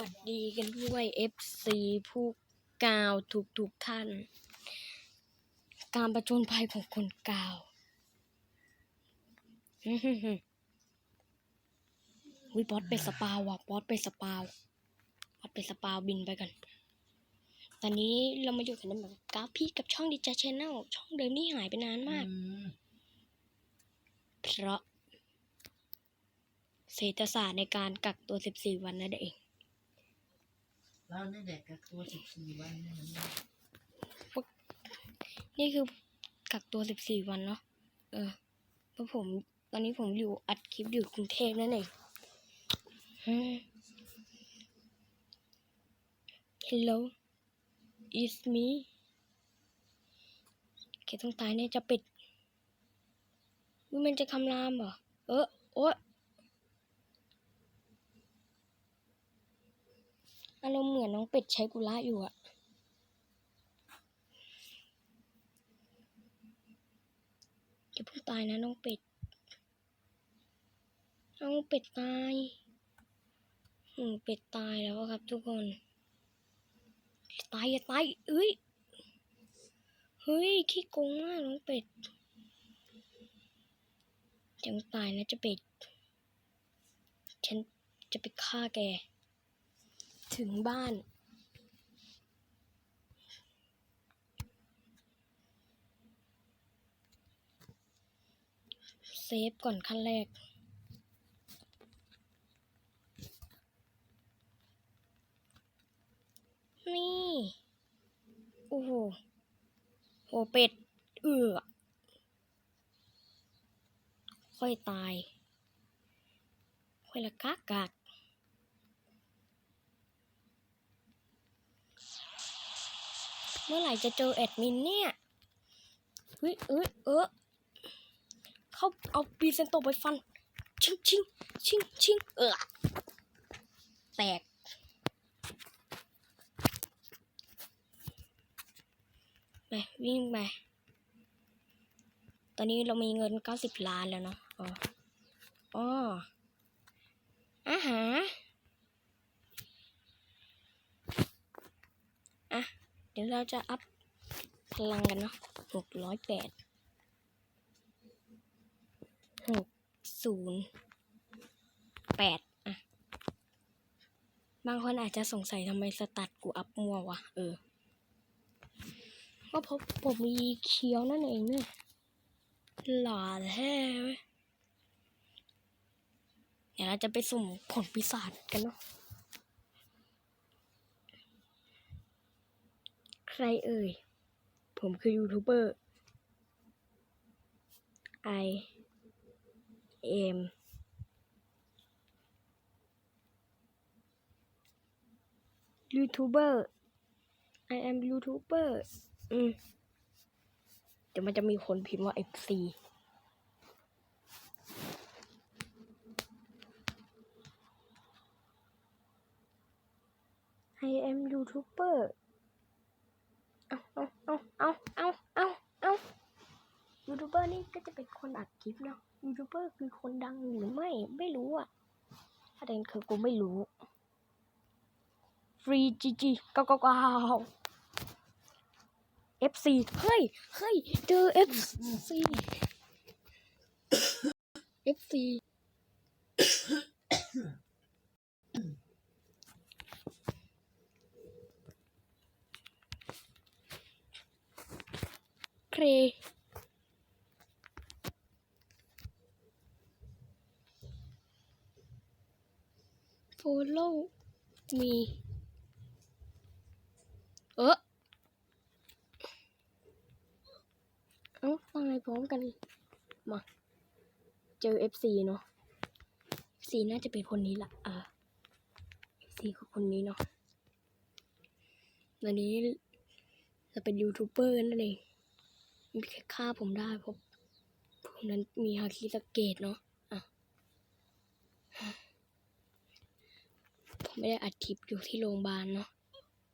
วัสดีกันด้วย FC ผู้กาวทุกทุกๆท่าน การประจนภัยของคนกาวอื้อหือหือวิบอสเป็นสปาวว่ะบอสเป็นสปาวบอสเป็นสปาวบินไปกัน ตอนนี้เรามาอยู่กันในแบบกราฟพี่กับช่องดิจ c h ช n แนลช่องเดิมที่หายไปนานมากอืมเพราะเศรษฐศาสตร์ในการกักตัว 14 วันนั่นเอง เราเนี่เด็กกักตัวสิบสี่วันเนี่มันนี่คือกักตัว14วันเนาะ เออเพราะผม ตอนนี้ผมอยู่อัดคลิปอยู่กรุงเทพนั่นเองฮึ Hello it's me เขตต้องตายเนี่ยจะปิดมันจะคำรามเหรอ เออ โอ๊ย อารมณ์เหมือนน้องเป็ดใช้กุละอยู่อะอย่าเพิ่งตายนะน้องเป็ด น้องเป็ดตายอืมเป็ดตายแล้วครับทุกคน ตายอย่าตายเอ้ย เฮ้ย ขี้โกงมากน้องเป็ดยังตายนะจะเป็ด ฉันจะไปฆ่าแก ถึงบ้าน เซฟก่อนขั้นแรกนี่ โอ้โหโหเป็ด เอือค่อยตาย ค่อยละกากกาก มื่อไหร่จะเจอแอดมินเนี่ยเฮ้ยเอ้ยเออเขาเอาปีเซนโตไปฟัน ชิงชิงชิงชิงเออแตกไปวิ่งไป ตอนนี้เรามีเงินเก้าสิบล้านแล้วเนาะอ๋ออ๋ออาหารอะ เดี๋ยวเราจะอัพพลังกันเนาะหกร้อยแปดหกศูนย์แปดอะ บางคนอาจจะสงสัยทำไมสตัดกูอัพมัววะ เออ ก็เพราะผมมีเคี้ยวนั่นเองเนี่ยหล่อแท้เว้ยเดี๋ยวเราจะไปสุ่มผลปีศาจกันเนาะ ใค รเอ่ย ผมคือยูทูบเบอร์ I am ยูทูบเบอร์ I am ยูทูบเบอร์อืมเดี๋ยวมันจะมีคนพิมพ์ว่า FC I am ยูทูบเบอร์เอา เอาเอาเอาเอาเอาเอายูทูบเบอร์นี่ก็จะเป็นคนอัดคลิปเนาะยูทูบเบอร์คือคนดังหรือไม่ไม่รู้อะประเด็นคือกูไม่รู้ ฟรีจีจีก้าเก้าเก้า FC เฮ้ยเฮ้ยเจอ FC FC เค ร follow me เออเอาฟังอะไรพร้อมกัน มา เจอ FC เนาะ FC น่าจะเป็นคนนี้ละอ่า FC คือคนนี้เนาะวันนี้จะเป็นยูทูบเบอร์นั่นเอง มีแค่ฆ่าผมได้เพราะผมนั้นมีฮาคิสเกตเนาะอะผมไม่ได้อัดคลิปอยู่ที่โรงพยาบาลเนาะ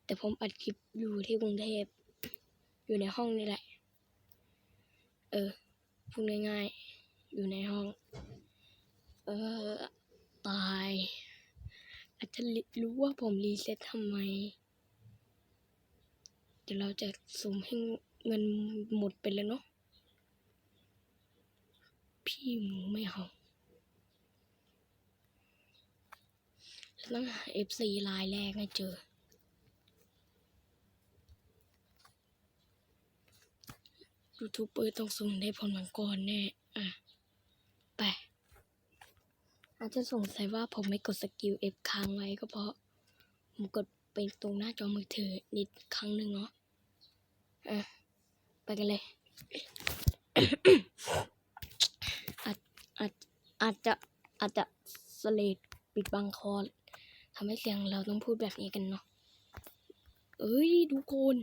แต่ผมอัดคลิปอยู่ที่กรุงเทพอยู่ในห้องนี่แหละ เออพูดง่ายๆ อยู่ในห้อง เออ ตาย อาจจะรู้ว่าผมรีเซ็ตทำไม เดี๋ยวเราจะสุ่มให้ เงินหมดไปเลยเนาะพี่หมูไม่เอาต้องหา FC ลายแรกให้เจอ ยูทูบเบอร์ต้องส่งได้ผลมังกรแน่ อะ ไป อาจจะสงสัยว่าผมไม่กดสกิล F ค้างไว้ก็เพราะ ผมกดไปตรงหน้าจอมือถือนิดครั้งหนึ่งเนาะ อะ ไปกันเลยอาจอาจอาจจะอาจจะสเลดปิดบังคอทำให้เสียงเราต้องพูดแบบนี้กันเนาะเอ้ยทุกคน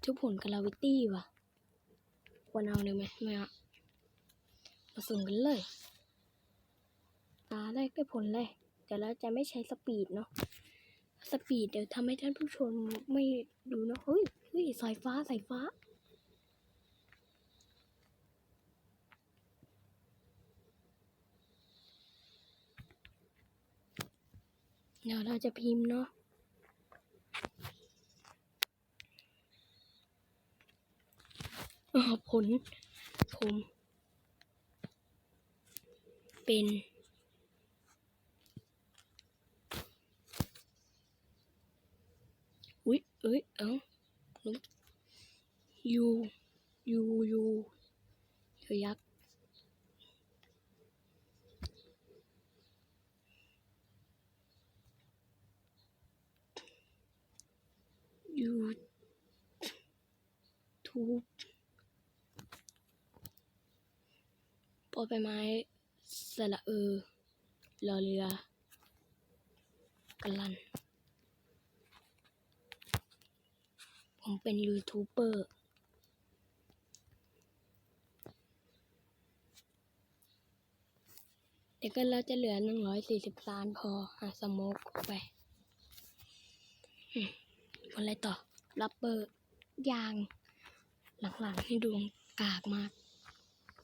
เจ้าผลกาลาวิตี้ว่ะควรเอาเลยไหมไม่เอามาสุ่มกันเลย ตาแรกได้ผลเลยแต่เราจะไม่ใช้สปีดเนาะสปีดเดี๋ยวทำให้ท่านผู้ชมไม่ดูเนอะเฮ้ยเฮ้ยสายฟ้าสายฟ้า เดี๋ยวเราจะพิมพ์เนาะผล ผม เป็น อุ๊ยเอ้ย เอ้าลบยูยูยูยูยักษ์ ยูทูบปอใบไม้สระเออรอเรือกันลัน ผมเป็นยูทูบเบอร์เดี๋ยวก็เราจะเหลือหนึ่งร้อยสี่สิบล้านพอหาสโมกออกไป อะไรต่อรับเบอร์ยาง หลังๆให้ดวงกากมาก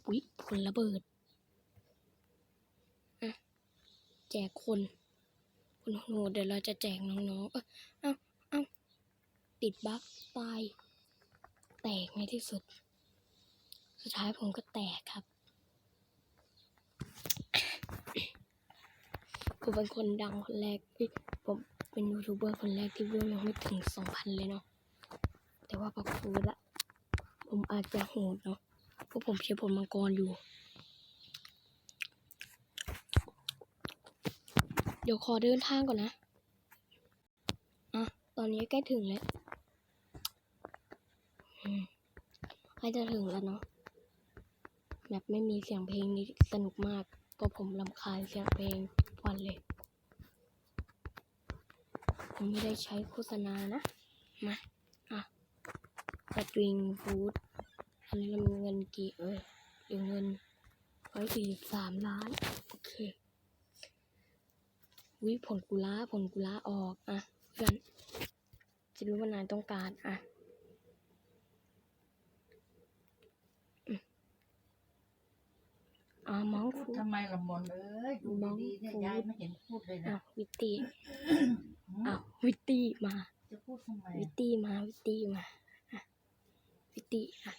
อุ๊ยผลระเบิดอะแจกคนคนโหเดี๋ยวเราจะแจกน้องๆ เอ้าเอ้าเอ้าติดบั๊กตาย แตกในที่สุด สุดท้ายผมก็แตกครับ ผมเป็นคนดังคนแรกผม เป็นยูทูบเบอร์คนแรกที่วิวยังไม่ถึงสองพันเลยเนาะแต่ว่าพอคูละ ผมอาจจะโหดเนาะเพราะผมใช้ผลมังกรอยู่ เดี๋ยวขอเดินทางก่อนนะ อะ ตอนนี้ใกล้ถึงแล้วใกล้จะถึงแล้วเนาะแบบไม่มีเสียงเพลงนี้สนุกมากเพราะผมรำคาญเสียงเพลงวันเลย ผมไม่ได้ใช้โฆษณานะ มา อะสตริงฟูดอันนี้เรามีเงินกี่เอ้ยเหลือเงินร้อยสี่สิบสามล้าน โอเค วิผลกุล้าผลกุล้าออก อะ เพื่อน จะรู้ว่านายต้องการ อะอ่ามองพูฟูดทำไมละมนเอ้ยดูมองดีๆเนี่ยฟูยายไม่เห็นพูดเลยอ้านะววิตตี้หืมอ้าว วิตตี้มา จะพูดทำไมวิตตี้มา วิตตี้มาอะวิตตี้อะ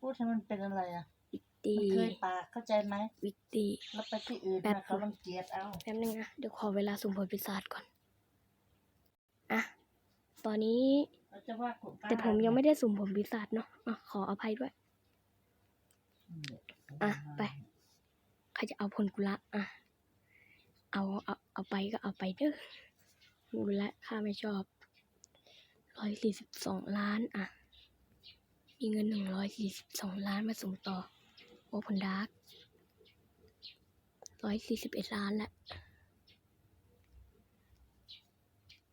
พูดให้มันเป็นอะไรอะวิตตี้มันเคยปากเข้าใจไหมวิตตี้ แล้วไปที่อื่นแป๊บ นะเขารังเกียจเอาแป๊บนึงนะ เดี๋ยวขอเวลาสุ่มผลปีศาจก่อน อะ ตอนนี้ เราจะว่าคุณป้าแต่ผมยังไม่ได้สุ่มผลปีศาจเนาะอะขออภัยด้วย อะ ไป ใครจะเอาผลกุละ อะ เอา เอา เอาไปก็เอาไปเด้อ รู้แล้วข้าไม่ชอบร้อยสี่สิบสองล้านอะ มีเงินหนึ่งร้อยสี่สิบสองล้านมาส่งต่อโอผลดาร์กร้อยสี่สิบเอ็ดล้านละ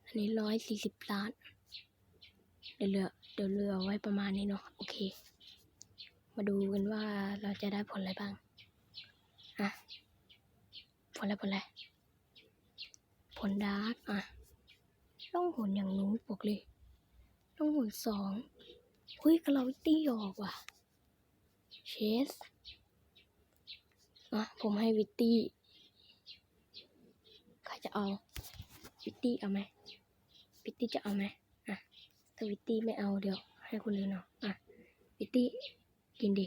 อันนี้ร้อยสี่สิบล้าน เดี๋ยวเหลือเดี๋ยวเหลือไว้ประมาณนี้เนาะโอเค มาดูกันว่าเราจะได้ผลอะไรบ้างอะผลอะไรผลอะไรผลดาร์กอะ ต้องหนอย่างนู้นบอกเลยต้องหนสองเฮ้ยกระเราตี้ออกว่ะเชสอะผมให้วิตตี้ใครจะเอา วิตตี้เอาไหมวิตตี้จะเอาไหมอะถ้าวิตตี้ไม่เอาเดี๋ยว ให้คนอื่นเอาอะวิตตี้กินดิ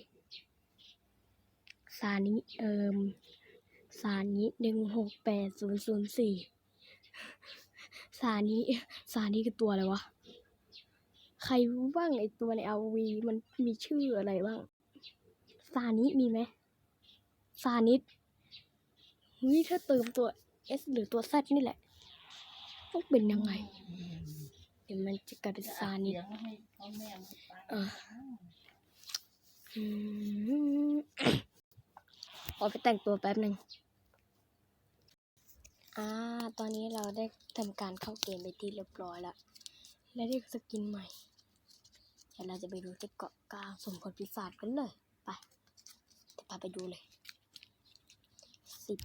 สานี้เอิมสานี้หนึ่งหกแปดศูนย์ศูนย์สี่ สานี้สานี้คือตัวอะไรวะ ใครรู้บ้างไอตัวในอาวีมันมีชื่ออะไรบ้างซานิมีไหมซานิดเฮ้ยถ้าเติมตัว S หรือตัว Z นี่แหละ ต้องเป็นยังไง เดี๋ยวมันจะกลายเป็นซานิดเดี๋ยวให้พ่อแม่มาไปเอออืมขอไปแต่งตัวแป๊บหนึ่ง อ่า ตอนนี้เราได้ทำการเข้าเกมไปที่เรียบร้อยแล้ว และได้สกินใหม่ เดี๋ยวเราจะไปดูที่เกาะกลางสมผลปีศาจกันเลย ไปจะพาไปดูเลย สิบ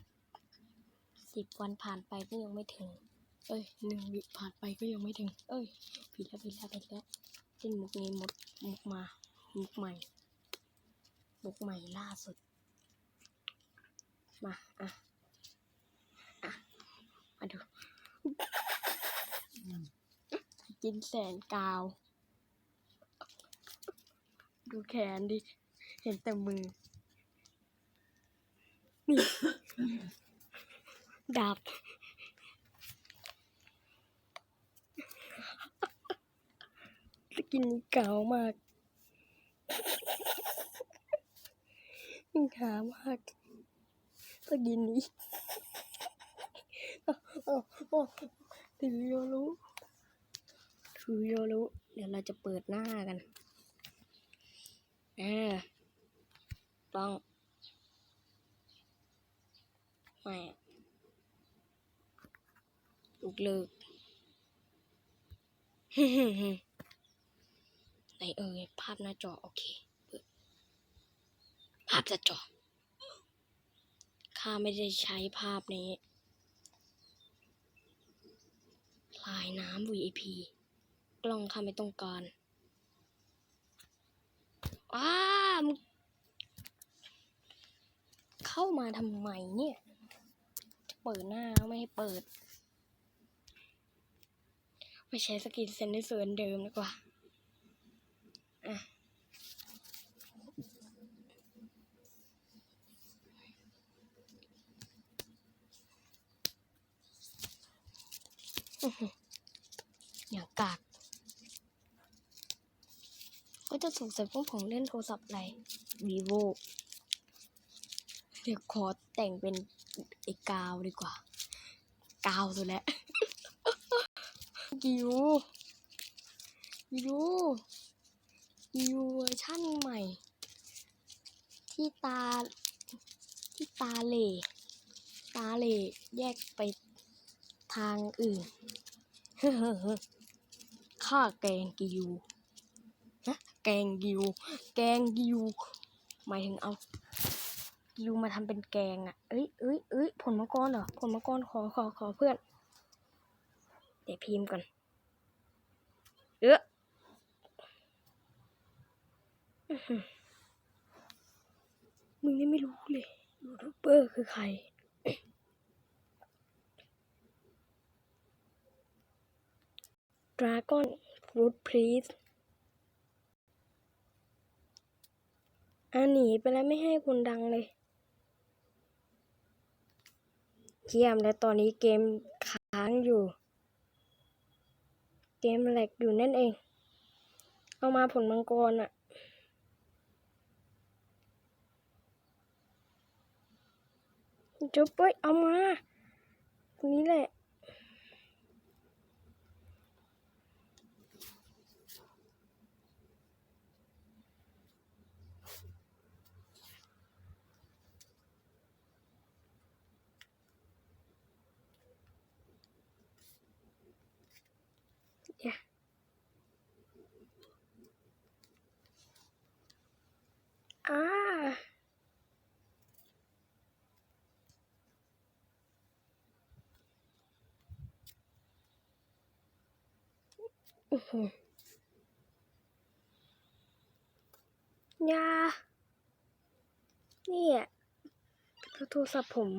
สิบวันผ่านไปก็ยังไม่ถึง เอ้ยหนึ่งวิผ่านไปก็ยังไม่ถึง เอ้ย ผิดแล้วผิดแล้วผิดแล้วเล่นมุกนี้หมดมุกมา มุกใหม่ มุกใหม่ล่าสุด มา อะอะ มาดู กินแสนกาว ดูแขนดิ เห็นแต่มือ นี่ดาบกินเก่ามากขามากสกินนี้ ถือโยรู้ถือโยรู้เดี๋ยวเราจะเปิดหน้ากันอ่าต้องไม่ลุกเลิกไหนเอ่ยภาพหน้าจอ โอเค เปิด ภาพจะจอข้าไม่ได้ใช้ภาพนี้ ลายน้ำ VIP กล้องข้าไม่ต้องการว้ามเข้ามาทำไมเนี่ย จะเปิดหน้าไม่ให้เปิด ไม่ใช้สกินเซนได้ส่วนเดิมดีกว่า อย่างกากก็จะสงสัยพวกผมเล่นโทรศัพท์อะไร vivo เดี๋ยวขอแต่งเป็นไอ้กาวดีกว่า กาวตัวแล้วกิวกิวกิวเวอร์ชั่นใหม่ ที่ตา ที่ตาเล่ตาเล่แยกไป ทางอื่นข้าแกงกิวนะแกงกิว แกงกิว หมายถึงเอา กิวมาทำเป็นแกงอะ เอ้ยเอ้ยเอ้ยผลมะกรเหรอ ผลมะกรขอขอขอเพื่อน เดี๋ยวพิมพ์ก่อน เอ้อหือมึงนี่ไม่รู้เลยยูทูบเบอร์คือใคร ดราก้อนฟูดพรีสอะหนีไปแล้วไม่ให้คนดังเลยเยี่ยมและตอนนี้เกมค้างอยู่ เกมแหลกอยู่นั่นเอง เอามาผลมังกรอะจุ๊บเอ้ยเอามา นี้แหละ Yeah. อ่าอือหือยาเนี่ยโทรศัพท์ผม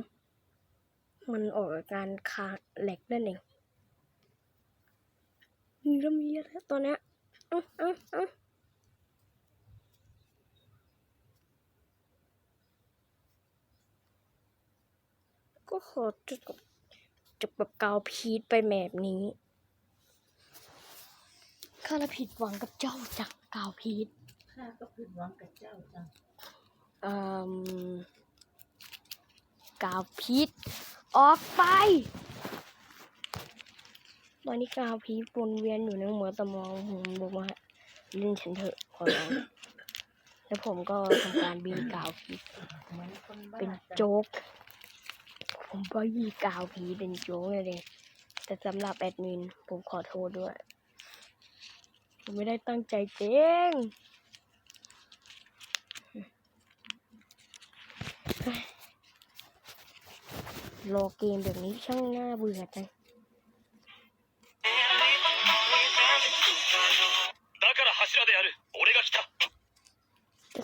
มันออกอาการคาแหลกนั่นเอง เริ่มเยอะแล้วตอนเนี้ยเอ้าเอ้าเอ้าก็ขอจบจบแบบกาวพีทไปแบบนี้ข้าละผิดหวังกับเจ้าจากกาวพีทข้าก็ผิดหวังกับเจ้าจังเอ่มกาวพิษออกไป ตอนนี้กาวพิษวนเวียนอยู่ในหัวสมองผมบอกว่าเล่นฉันเถอะขอร้องแล้วผมก็ทำการบีกาวพิษเป็นโจ๊ก ผมก็บีกาวพิษเป็นโจ๊กเลยเลย แต่สำหรับแอดมิน ผมขอโทษด้วย ผมไม่ได้ตั้งใจเจ๊งรอเกมแบบนี้ช่างน่าเบื่อจัง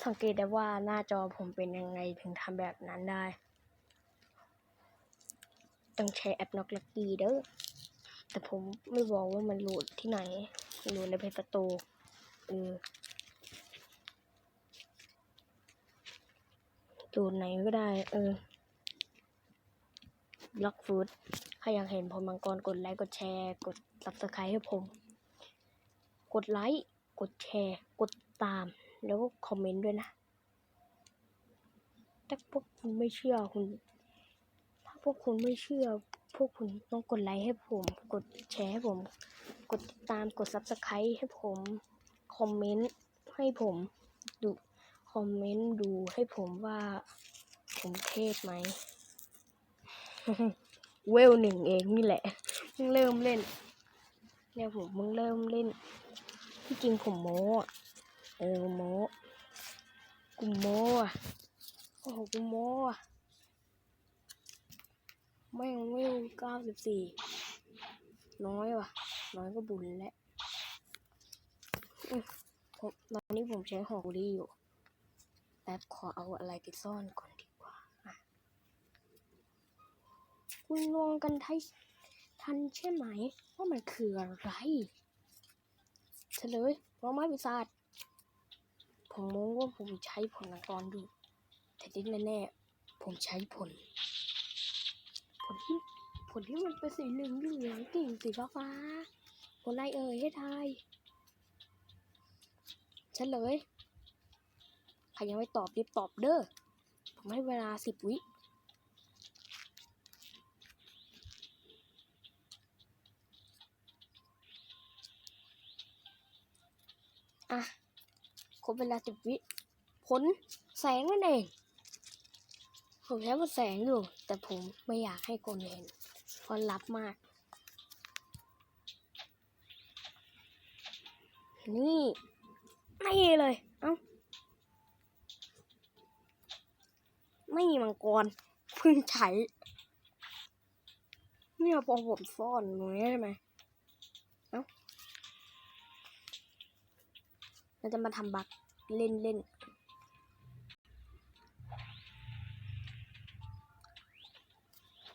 สังเกตได้ว่าหน้าจอผมเป็นยังไงถึงทำแบบนั้นได้ ต้องใช้แอปน็อกลักกี้เด้อ แต่ผมไม่บอกว่ามันโหลดที่ไหนโหลดในเพจสโตร์เออโหลดไหนก็ได้ เออบล็อกฟูดใครอยากเห็นผมมังกรกดไลค์กดแชร์ กด subscribe ให้ผม กดไลค์ กดแชร์ กดตาม แล้วก็คอมเมนต์ด้วยนะ ถ้าพวกคุณไม่เชื่อคุณ ถ้าพวกคุณไม่เชื่อ พวกคุณต้องกดไลค์ให้ผม กดแชร์ให้ผม กดติดตาม กด subscribe ให้ผม คอมเมนต์ให้ผมดู คอมเมนต์ดูให้ผมว่าผมเทพไหม เวลหนึ่งเองนี่แหละเพิ่งเริ่มเล่นเนี่ยผมเพิ่งเริ่มเล่น ที่จริงผมโม้ เออโมกูโม้อะโอ้โหกูโม้อะแม่งเวลเก้าสิบสี่น้อยว่ะ น้อยก็บุญแล้วตอนนี้ผมใช้หอกรีอยู่แป๊บขอเอาอะไรไปซ่อนก่อนดีกว่าคุณลองกันไทยทันใช่ไหม ว่ามันคืออะไรเฉลยว่าไม้ปีศาจ ผมมองว่าผมใช้ผลนังกรดูแต่ที่แน่ๆผมใช้ผล ผลที่ผลที่มันเป็นสีเหลืองเหลืองกิ่งสีฟ้าฟ้าๆผลอะไรเอ่ยให้ทายฉันเลยใครยังไม่ตอบรีบตอบเด้อผมให้เวลาสิบวิอะ ครบเวลาสิบวิผลแสงนั่นเอง ผมใช้ผลแสงอยู่ แต่ผมไม่อยากให้คนเห็นเพราะลับมาก นี่ไม่เลย เอ้า ไม่มีมังกรเพิ่งใช้เนี่ยพอผมซ่อนตรงนี้ใช่ไหม เราจะมาทำบักเล่นเล่น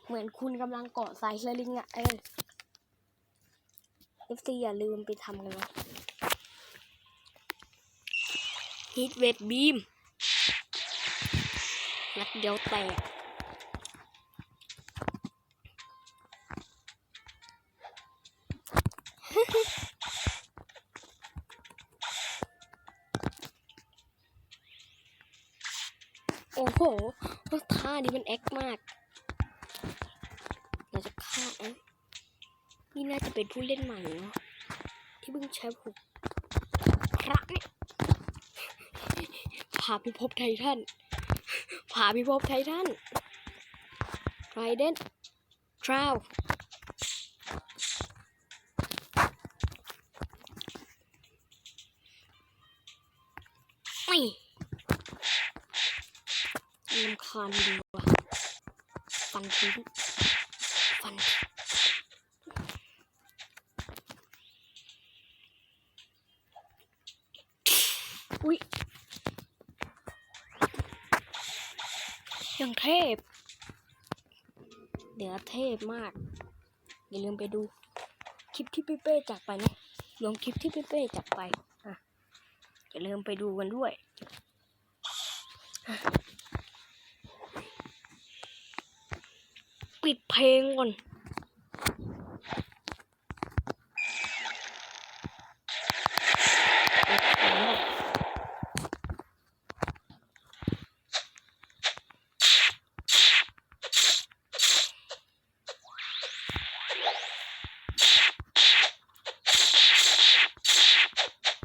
เหมือนคุณกำลังเกาะสายสลิงอะเออ FC อย่าลืมไปทำกันนะฮิตเวทบีมนัดเดียวแตก นี้มันแอคมาก เราจะฆ่าเอ้ยนี่น่าจะเป็นผู้เล่นใหม่เนาะที่เพิ่งใช้ผูกพระเนี่ยพาพิภพไททันพาพิภพไททันไรเดนทราว ฟันทิ้งฟันอุ๊ยยังเทพ เดี๋ยวเทพมาก อย่าลืมไปดูคลิปที่พี่เป้จากไปนะรวมคลิปที่พี่เป้จากไป อะ อย่าลืมไปดูกันด้วยอะปิดเพ ลงก่อนปิดเพลงก่อน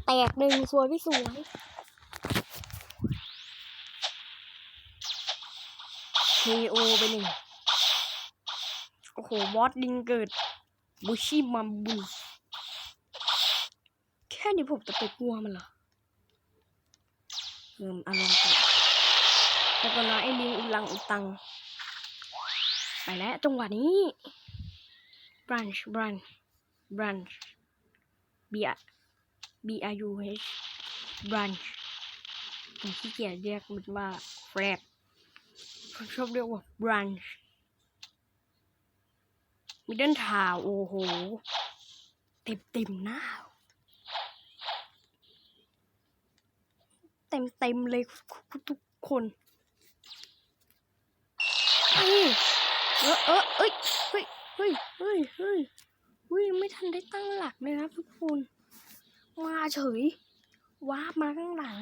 แตกหนึ่งสวยพี่สวย KO ไปหนึ่ง โหบอสลิงเกิดบูชิมัมบุนแค่นี้ผมจะไปกลัวมันเหรอเริ่มอารมณ์กันแล้วก็น้อยไอ้ลิงอุลังอุตัง ไปแล้วจังหวะนี้ branch branch branch b b r u h branch ผมขี้เกียจเรียกมันว่าแฟรบผมชอบเรียกว่า branch มิดเดิลทาวโอ้โห เต็มเต็มหน้า เต็มเต็มเลยทุกคนเฮ้ยเออเออเอ้ยเฮ้ยเฮ้ยเฮ้ยเฮ้ยเฮ้ยไม่ทันได้ตั้งหลักเลยครับทุกคน มาเฉยว้ามาข้างหลัง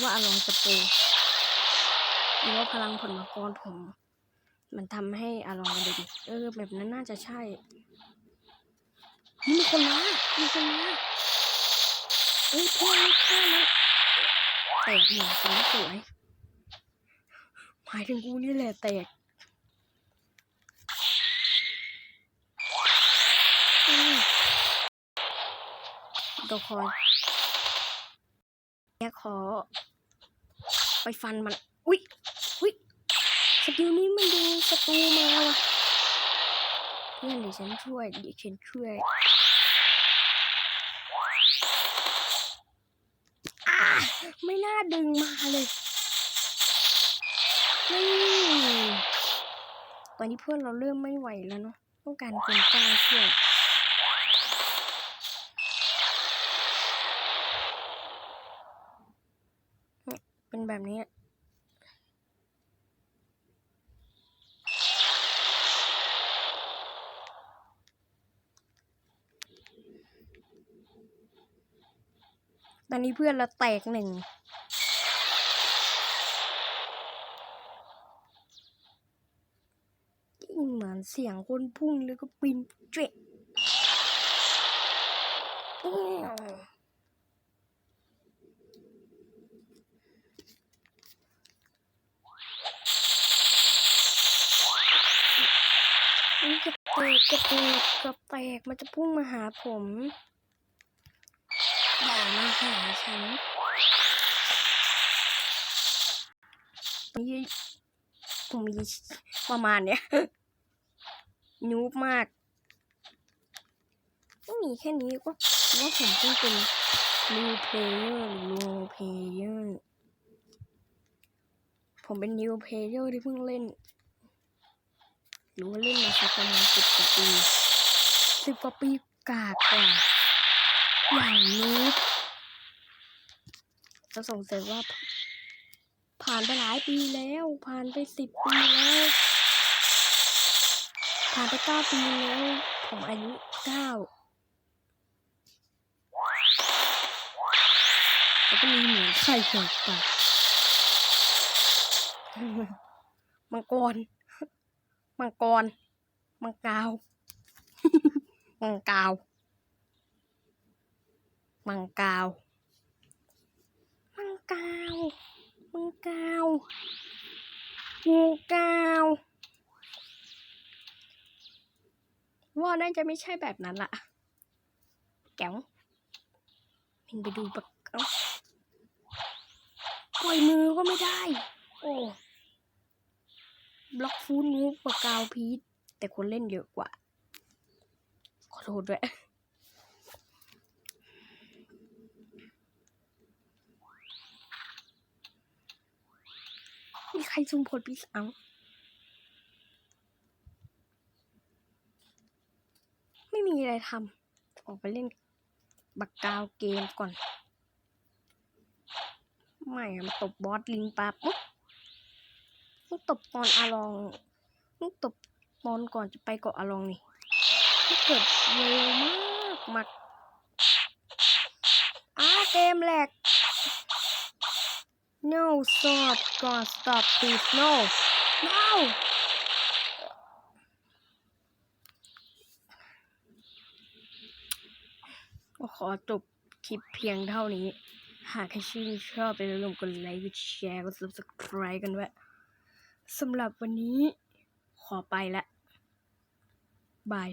ว่าอารมณ์สเปรย์หรือว่าพลังผลมังกรผม มันทำให้อารมณ์ดูดิเออ แบบนั้นน่าจะใช่มีคนมามีคนมาเฮ้ยพ่อนเพื่อนะแตกหนึ่งสวยสวยหมายถึงกูนี่แหละแตกตัวคอยแกขอ ไปฟันมัน อุ๊ยอุ๊ย สกิลนี้มันดึงศัตรูมาว่ะเพื่อนเดี๋ยวฉันช่วยเดี๋ยวฉันช่วยอ่าไม่น่าดึงมาเลยนี่ตอนนี้เพื่อนเราเริ่มไม่ไหวแล้วเนาะต้องการคนกล้าช่วยเป็นแบบนี้ อนนี้เพื่อนเราแตกหนึ่งเหมือนเสียงคนพุ่งแล้วก็ปินเจ๊ะอื้อนี่กระเตกกระเตกกระแตกมันจะพุ่งมาหาผม มาหาฉันนี่ผมมีประมาณเนี้ยนูบมากไม่มีแค่นี้ก็ว่าผมเพิ่งเป็น new player หรือ low player ผมเป็น new player ที่เพิ่งเล่น หรือว่าเล่นมาสักประมาณสิบกว่าปีสิบกว่าปีกากกว่าอย่างนี้ จะสงสัยว่า ผ่านไปหลายปีแล้ว ผ่านไปสิบปีแล้ว ผ่านไปเก้าปีแล้วผมอายุเก้าแล้วก็มีเหมือนไข่เกิดปากมังกร มังกร มังกาว มังกาว มังกาว กาวมังกาวงูกาวว่าน่าจะไม่ใช่แบบนั้นละแก้วมินไปดูปะเอ้าปล่อยมือก็ไม่ได้ โอ้บล็อกฟูดนูปะกาวพีทแต่คนเล่นเยอะกว่า ขอโทษด้วย มีใครซุ่มโพดพิสเอาไม่มีอะไรทำออกไปเล่นบักกาวเกมก่อน ไม่อะมาตบบอสลิงปาปุ๊บมึงตบปอนอาลองมึงตบปอนก่อนจะไปเกาะอาลองนี่มึงเกิดเร็วมากมากอ้าเกมแหลก no stop god stop please no no ก็ขอจบคลิปเพียงเท่านี้ หากใครชื่นชอบอย่าลืมกดไลค์กดแชร์กด subscribe กันด้วยสำหรับวันนี้ขอไปละบาย